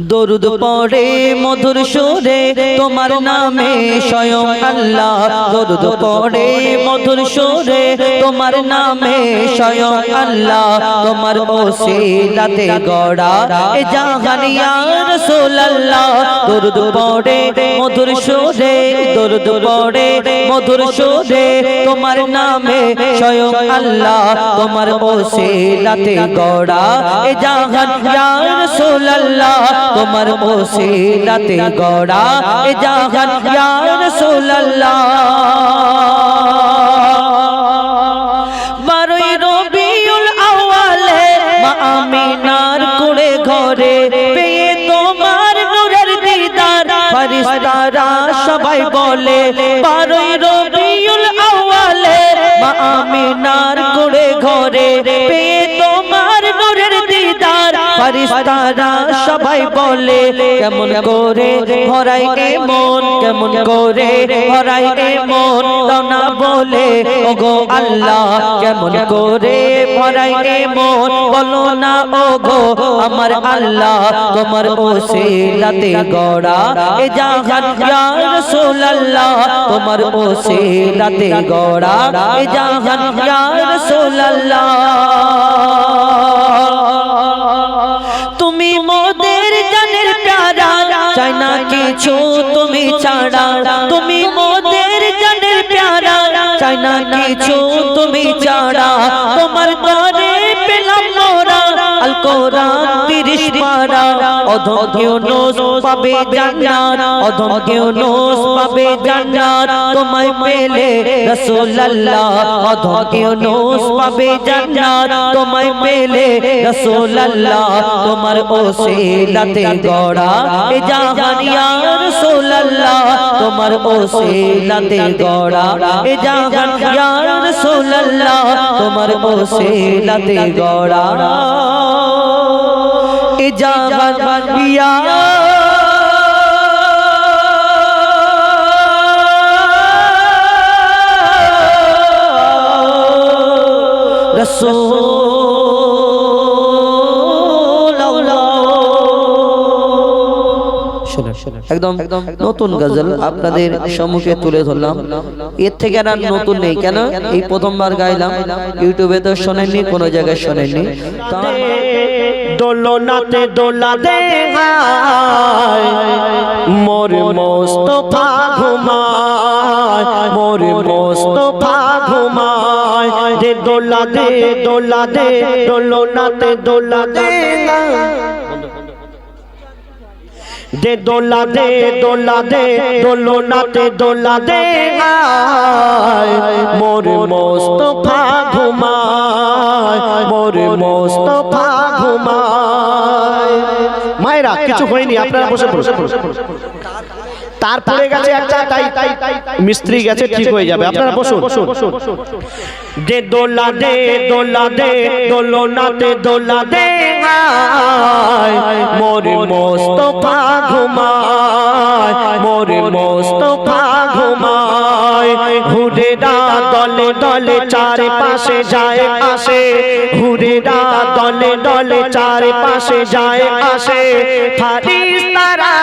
দরুদ পড়ে, মধুর সুরে তোমার নামে স্বয়ং আল্লাহ। দরুদ পড়ে, মধুর সুরে তোমার নামে স্বয়ং আল্লাহ। তোমার ওসিলাতে গড়া এ জাহানিয়া রাসূলুল্লাহ। দরুদ পড়ে, মধুর সুরে দরুদ পড়ে, মধুর সুরে তোমার নামে স্বয়ং আল্লাহ। তোমার ওসিলাতে গড়া এ জাহানিয়া রাসূলুল্লাহ। তোমার ওসিলাতে গড়া এ জাহান ইয়া রাসূলুল্লাহ। বারোই রবিউল আওয়ালে মা আমিনার কুড়ে ঘরে পেয়ে তোমার নূরের দিদার, ফেরেশতারা সবাই বলে ফেরেশতারা সবাই বলে, কেমন করে ভরাই এ মন, কেমন করে ভরাই এ মন? দানা বলে, ওগো আল্লাহ, কেমন করে ভরাই এ মন? বলো না, ওগো আমার আল্লাহ, তোমার ওসিলাতে গড়া এ জাহান, ইয়া রাসূলুল্লাহ, তোমার ওসিলাতে গড়া এ জাহান, ইয়া রাসূলুল্লাহ। কিছু তুমি ছাড়া? তুমি মোদের জানের প্যারা। চাই না কিছু তুমি ছাড়া। তোমার দরে পেলাম মোরা আল কোরআন তিরিশ পারা অধম কেউ নোস পাবে জান্নাত অধম কেউ নোস পাবে জান্নাত। তোমায় পেলে রাসূলুল্লাহ অধম কেউ নোস পাবে জান্নাত। তোমায় পেলে রাসূলুল্লাহ, তোমার ওসিলাতে গড়া। এ জাহানিয়া রাসূলুল্লাহ, তোমার ওসিলাতে গড়া। এ জাহানিয়া রাসূলুল্লাহ, তোমার ওসিলাতে গড়া। এ জাহানিয়া একদম একদম নতুন গজল আপনাদের সম্মুখে তুলে ধরলাম। এর থেকে আর নতুন নেই কেন? এই প্রথমবার গাইলাম। ইউটিউবে তো শোনেননি কোনো জায়গায় শোনেননি। দোলনাতে দোলা দে মোর মোস্তফা ঘুমায় মোর মোস্তফা ঘুমায়। দোলা দে দোলা দে দোলনাতে দোলা দে দে দোলা দে দোলা দে দোলনাতে দোলা দে আয় মোর মোস্তফা ঘুমায়, মোর মোস্তফা ঘুমায়। মায়েরা, কিছু হয়নি, আপনারা বসে বসে তারপরে গেছে একটা তাই মিস্ত্রি গেছে ঠিক হয়ে যাবে। আপনারা বসুন। দে দোলা দে দোলা দে দোলনাতে দোলা দে মোর মোস্তফা ঘুমায় মোর মোস্তফা ঘুমায়। হুরেরা দলে দলে চারে পাশে যায় আসে হুরেরা দলে দলে চারে পাশে যায় আসে। ফারিস্তারা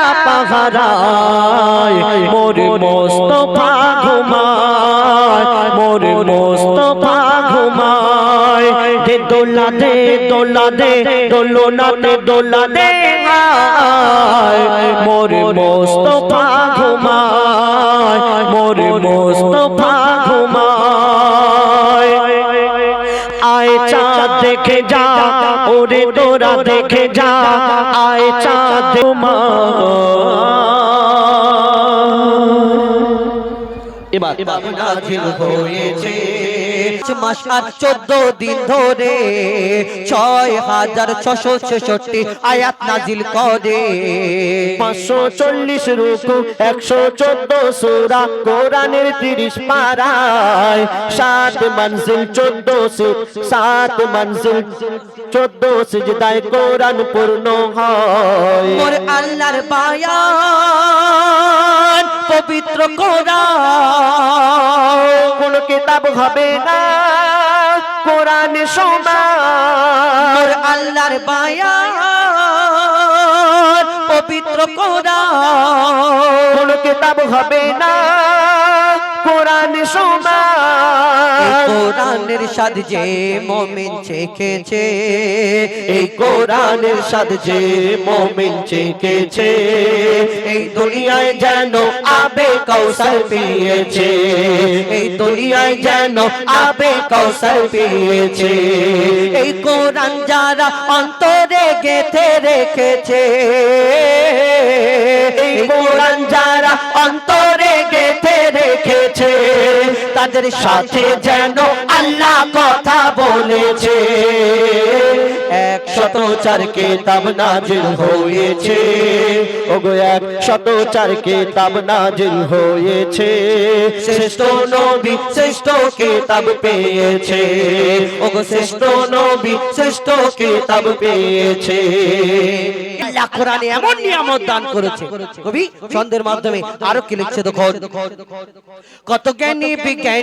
পাহারায় মোর মোস্তফা ঘুমায়, মোর মোস্তফা ঘুমায়। দে দোলা দে দোলা দে দোলনা দে দোলা দে মোর মোস্তফা ঘুমায়, মোর মোস্তফা ঘুমায়। আয় চাঁদ দেখে যা, ওরে তোরা দেখে যা, আয় চাঁদ এবার নাজিল হয়েছে। মাস আর চোদ্দ দিন ধরে ছয় হাজার ছশো ছেষট্টি আয়াত নাজিল করে। পাঁচশো চল্লিশ রুকু একশো চোদ্দ সুরা কোরআনের তিরিশ পারায়। সাত মঞ্জিল চোদ্দ সাত মঞ্জিল চোদ্দ সিজদায় কোরআন পূর্ণ হয়। আল্লাহর বায়ান পবিত্র কোরআন। কোন কিতাব হবে না। কোরআন সোমার মোর আল্লাহর বায়ান পবিত্র কোরআন। কোন কিতাব হবে না। কোরআন সমান কোরআনের সাদ যে মমিন চেখেছে, এই কোরআনের সাথ যে মমিন চেকেছে এই দুনিয়ায় যেন আবে কৌশল পেয়েছে, এই দুনিয়ায় যেন আবে কৌশল পেয়েছে, এই কোরআন যারা অন্তরে গেথে রেখেছে, এই কোরআন যারা অন্তরে গেথে তাদের সাথে যেন আল্লাহ কথা বলেছে। এক শত চার কেতাব নাজিল হয়েছে। ওগো এক শত চার কেতাব নাজিল হয়েছে। শ্রেষ্ঠ নবী শ্রেষ্ঠ কেতাব পেয়েছে। ওগো, শ্রেষ্ঠ নবী শ্রেষ্ঠ কেতাব পেয়েছে। আল্লাহ কোরআনে এমন নিয়ামত দান করেছে। কবি, ছন্দের মাধ্যমে আরও কি লিখছে দেখো কত জ্ঞানী বিজ্ঞানী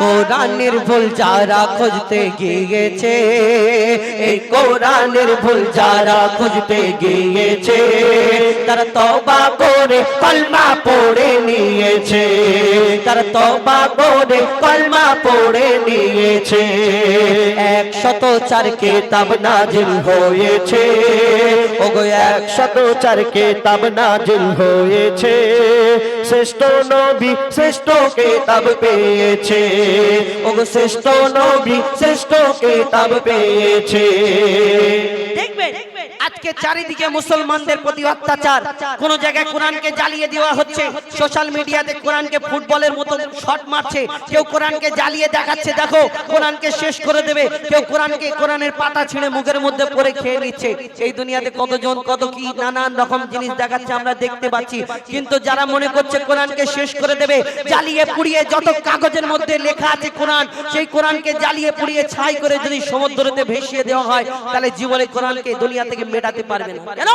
কোরআনের ভুল যারা খুঁজতে গিয়েছে, এই কোরআনের ভুল যারা খুঁজতে গিয়েছে, তারা তবা করে কলমা পড়ে নিয়েছে, তারা তবা করে কলমা পড়ে নিয়েছে। একশত চার কেতাব নাজিল হয়েছে, ওগো এক শত চার কেতাব নাজিল হয়েছে, শ্রেষ্ঠ নবী শ্রেষ্ঠ কেতাব পেয়েছে। ওগো শ্রেষ্ঠ নবী শ্রেষ্ঠ কেতাব পেয়েছে। দেখবেন আজকে চারিদিকে মুসলমানদের প্রতি অত্যাচার। কোন জায়গায় কোরআনকে জ্বালিয়ে দেওয়া হচ্ছে, সোশ্যাল মিডিয়াতে কোরআনকে ফুটবলের মতো শট মারছে, কেউ কোরআনকে জ্বালিয়ে দেখাচ্ছে, দেখো, কোরআনকে শেষ করে দেবে, কেউ কোরআনকে কোরআনের পাতা ছিঁড়ে মুখের মধ্যে পরে খেয়ে নিচ্ছে। এই দুনিয়াতে কতজন, কত কি নানান রকম জিনিস দেখাচ্ছে আমরা দেখতে পাচ্ছি। কিন্তু যারা মনে করছে কোরআনকে শেষ করে দেবে, জ্বালিয়ে পুড়িয়ে যত কাগজের মধ্যে লেখা আছে কোরআন, সেই কোরআনকে জ্বালিয়ে পুড়িয়ে ছাই করে যদি সমুদ্রতে ভেসিয়ে দেওয়া হয়, তাহলে জীবনে কোরআনকে দুনিয়া থেকে মেটাতে পারবে না। কেন?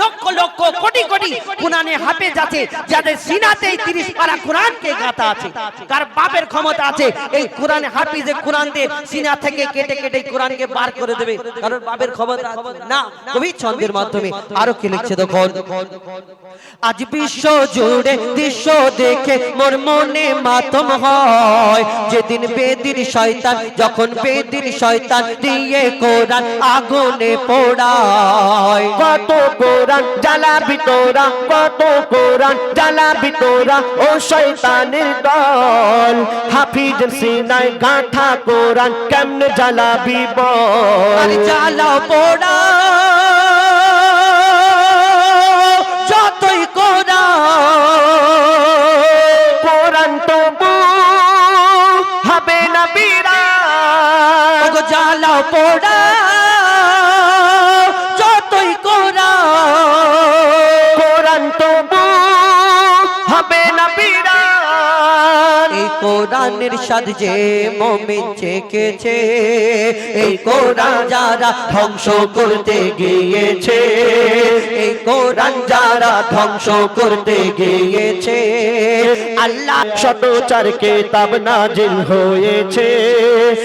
লক্ষ লক্ষ কোটি কোটি কোরআনে হাফেজ আছে যাদের সিনাতে এই 30 পারা কোরআনকে গাঁথা আছে কার বাপের ক্ষমতা আছে এই কোরআনে হাফিজে কোরআন দিয়ে সিনা থেকে কেটে কেটে কোরআনকে বার করে দেবে কারণ বাপের ক্ষমতা আছে। না কবি ছন্দের মাধ্যমে আরও কি লিখছে দেখুন। আজ বিশ্ব জুড়ে দৃশ্য দেখে মোর মনে মাতম হয় যেদিন বেদিন শয়তান যখন বেদিন শয়তান দিয়ে কোরআন আগুনে পোড়ায় কত কোরআন জ্বালাবি তোরা কত কোরআন জ্বালাবি তোরা ও শয়তানের দল। হাফিজ সিনায় গাঁথা কোরআন কেমনে জ্বালাবি বল? জ্বালাও পোড়া। যতই কোরআন কোরআন তবু হবে না ওগো জ্বালাও পোড়া। হবে না বিরাট এই কোরআনের সাদ যে মমিন চেকেছে। এই কোরআন যারা ধ্বংস করতে গিয়েছে, এই কোরআন যারা ধ্বংস করতে গিয়েছে, আল্লাহ চার কেতাব নাজিল হয়েছে।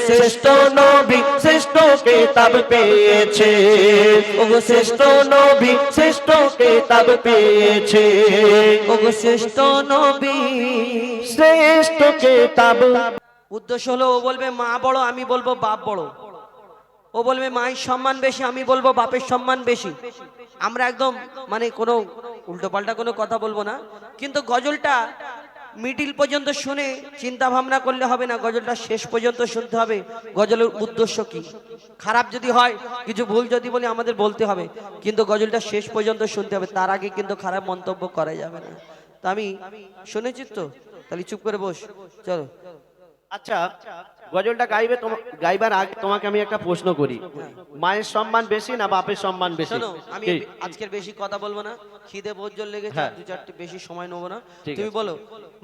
শ্রেষ্ঠ নবী শ্রেষ্ঠ কেতাব পেয়েছে। ওগো শ্রেষ্ঠ নবী শ্রেষ্ঠ কেতাব পেয়েছে। ওগো শ্রেষ্ঠ নবী শ্রেষ্ঠ কেতাব। উদ্দেশ্য হলো, ও বলবে, মা বড়, আমি বলব, বাপ বড়। ও বলবে, মায়ের সম্মান বেশি, আমি বলব, বাপের সম্মান বেশি। আমরা একদম মানে কোনো উল্টোপাল্টা কোনো কথা বলব না। কিন্তু গজলটা মিডিল পর্যন্ত শুনে চিন্তা ভাবনা করলে হবে না, গজলটা শেষ পর্যন্ত শুনতে হবে, গজলের উদ্দেশ্য কি। খারাপ যদি হয়, কিছু ভুল যদি বলি, আমাদের বলতে হবে, কিন্তু গজলটা শেষ পর্যন্ত শুনতে হবে, তার আগে কিন্তু খারাপ মন্তব্য করা যাবে না। তা আমি শুনেছি তো তাহলে চুপ করে বস। চলো। আচ্ছা গজলটা গাইবে গাইবার আগে তোমাকে আমি একটা প্রশ্ন করি। মায়ের সম্মান বেশি না বাপের সম্মান বেশি? আমি আজকের বেশি কথা বলব না। খিদে বোঝ জল লেগেছে হ্যাঁ। দু চারটে বেশি সময় নেব না। তুমি। বলো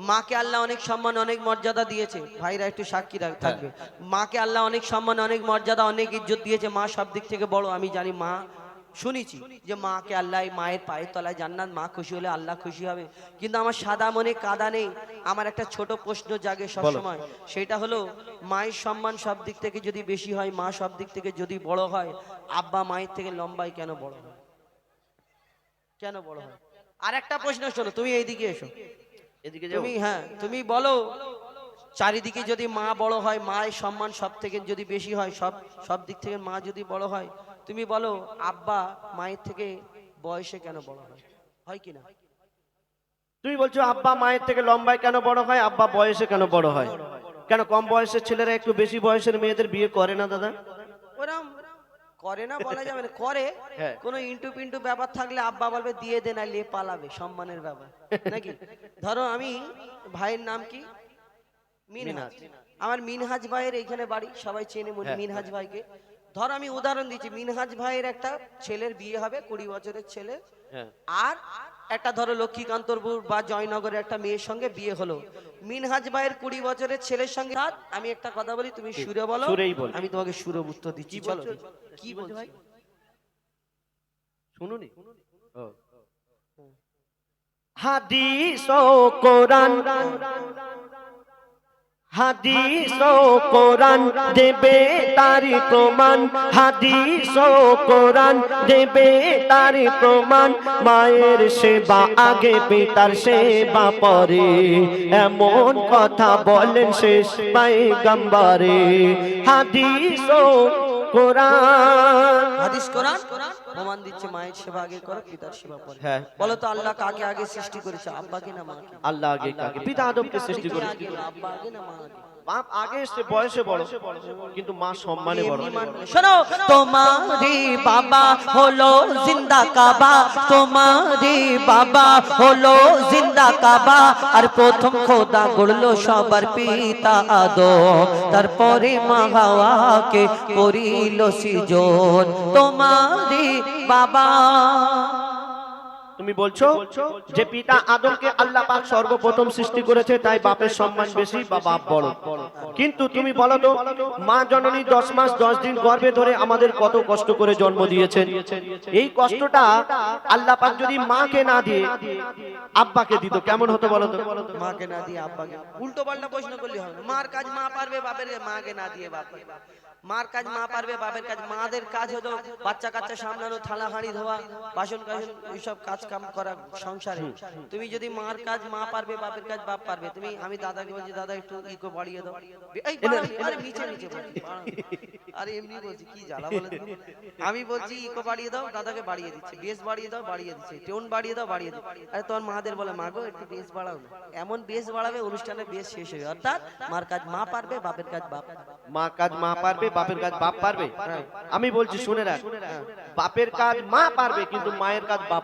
মাকে আল্লাহ অনেক সম্মান অনেক মর্যাদা দিয়েছে। ভাইরা একটু সাক্ষী থাকবে। মাকে আল্লাহ অনেক সম্মান অনেক মর্যাদা অনেক ইজ্জত দিয়েছে। মা সব দিক থেকে বড় আমি জানি মা শুনেছি যে মাকে আল্লাহ মায়ের পায়ের তলায় জান্নাত মা খুশি হলে আল্লাহ খুশি হবে। কিন্তু আমার সাদা মনে কাদা নেই। আমার একটা ছোট প্রশ্ন জাগে সবসময়। সেটা হলো মায়ের সম্মান সব দিক থেকে যদি বেশি হয় মা সব দিক থেকে যদি বড় হয় আব্বা মায়ের থেকে লম্বাই কেন বড় হয়? কেন বড় হয়? আর একটা প্রশ্ন শোনো তুমি এইদিকে এসো। এদিকে তুমি হ্যাঁ তুমি বলো চারিদিকে যদি মা বড় হয় মায়ের সম্মান সব থেকে যদি বেশি হয় সব সব দিক থেকে মা যদি বড় হয় তুমি বলো আব্বা মায়ের থেকে বয়সে কেন বড় হয়? হয় কি না? তুমি বলছো আব্বা মায়ের থেকে লম্বায় কেন বড় হয়? আব্বা বয়সে কেন বড় হয়? কেন কম বয়সের ছেলেরা একটু বেশি বয়সের মেয়েদের বিয়ে করে না দাদা? ওরম করে না বলা যাবে না করে। হ্যাঁ। কোনো ইন্টু পিন্টু ব্যাপার থাকলে আব্বা বলবে দিয়ে দে না লে পালাবে সম্মানের ব্যাপার। নাকি? ধরো আমি ভাইয়ের নাম কি? মিনহাজ। আমার মিনহাজ ভাইয়ের এইখানে বাড়ি সবাই চেনে মনে হ্যাঁ, মিনহাজ ভাইকে। ধর আমি উদাহরণ দিচ্ছি মিনহাজ ভাইয়ের একটা ছেলের বিয়ে হবে কুড়ি বছরের ছেলে। হ্যাঁ। আর একটা ধরো লক্ষ্মীকান্তপুর বা জয়নগরের একটা মেয়ের সঙ্গে বিয়ে হলো। মিনহাজ ভাইয়ের কুড়ি বছরের ছেলের সঙ্গে আমি একটা কথা বলি তুমি সুরে বলো আমি তোমাকে সুরে উত্তর দিচ্ছি বলো কি বলছো? ভাই শুনুনি? হাদিস ও কোরআন। হাদিস ও কোরআন দেবে তারি প্রমাণ। হাদিস ও কোরআন দেবে তারি প্রমাণ। মায়ের সেবা আগে পিতার সেবা পরে। এমন কথা বলেন শেষ পাই গম্বারে হাদিস ও কোরআন। হাদিস কোরআন? প্রমাণ দিচ্ছে মায়ের সেবা আগে করো পিতার সেবা পরে। হ্যাঁ। বলো তো আল্লাহ কাকে আগে সৃষ্টি করেছে আব্বাকে না মাকে? আল্লাহ আগে কাকে পিতা আদমকে সৃষ্টি করেছে। আব্বা আগে না মা আগে? বাপ আগে এসছে বয়সে বড়। কিন্তু মা সম্মানে বড়। শোনো তোমারি বাবা হলো জিন্দা কাবা। তোমারি বাবা হলো জিন্দা কাবা। আর প্রথম খোদা গড়লো সবার পিতা আদম তারপরে মা হাওয়াকে করিল সৃজন। তোমারি বাবা তুমি বলছো যে পিতা আদমকে আল্লাহ পাক সর্বপ্রথম সৃষ্টি করেছে, তাই বাপের সম্মান বেশি বা বাপ বড়। কিন্তু তুমি বলো তো, মা জননী দশ মাস দশ দিন গর্ভে ধরে আমাদের কত কষ্ট করে জন্ম দিয়েছেন? এই কষ্টটা আল্লাহ পাক যদি মাকে না দিয়ে আব্বাকে দিত, কেমন হতো বলো তো? মাকে না দিয়ে আব্বাকে। উল্টো পাল্টা প্রশ্ন করলে হবে মার কাজ মা পারবে, বাপের মাকে না দিয়ে বাপ মার কাজ মা পারবে, বাপের কাজ মাদের কাজ হলো বাচ্চা কাচ্চা সামলানো থালা হাঁড়ি ধোয়া বাসন কাসন এইসব কাজ কাম করা সংসারে। তুমি যদি মার কাজ মা পারবে বাপের কাজ বাপ পারবে তুমি আমি দাদাকে বলছি দাদা একটু ইকো বাড়িয়ে দাও। এই আরে নিচে নিচে আরে এমনি বলছি কি জ্বালা বলে আমি বলছি ইকো বাড়িয়ে দাও দাদাকে বাড়িয়ে দিচ্ছে বেস বাড়িয়ে দাও বাড়িয়ে দিচ্ছে টোন বাড়িয়ে দাও বাড়িয়ে দাও আরে তোমার মাদের বলে মা গো একটু বেস বাড়াও না। এমন বেস বাড়াবে অনুষ্ঠানে বেস শেষ হবে অর্থাৎ মার কাজ মা পারবে বাপের কাজ বাপ মা কাজ মা পারবে বাপের কাজ বাপ পারবে? আমি বলছি শুনে রাখ। বাপের কাজ মা পারবে কিন্তু মায়ের কাজ বাপ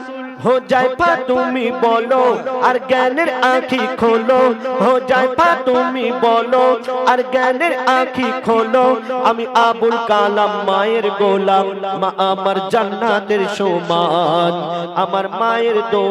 হো যায় তুমি বলো, আর জ্ঞানের আঁখি খোলো। হো যায় তুমি বলো, আর জ্ঞানের আঁখি খোলো। আমি আবুল কালাম মায়ের গোলাম, মা আমার জান্নাতের সমান। আমার মায়ের দো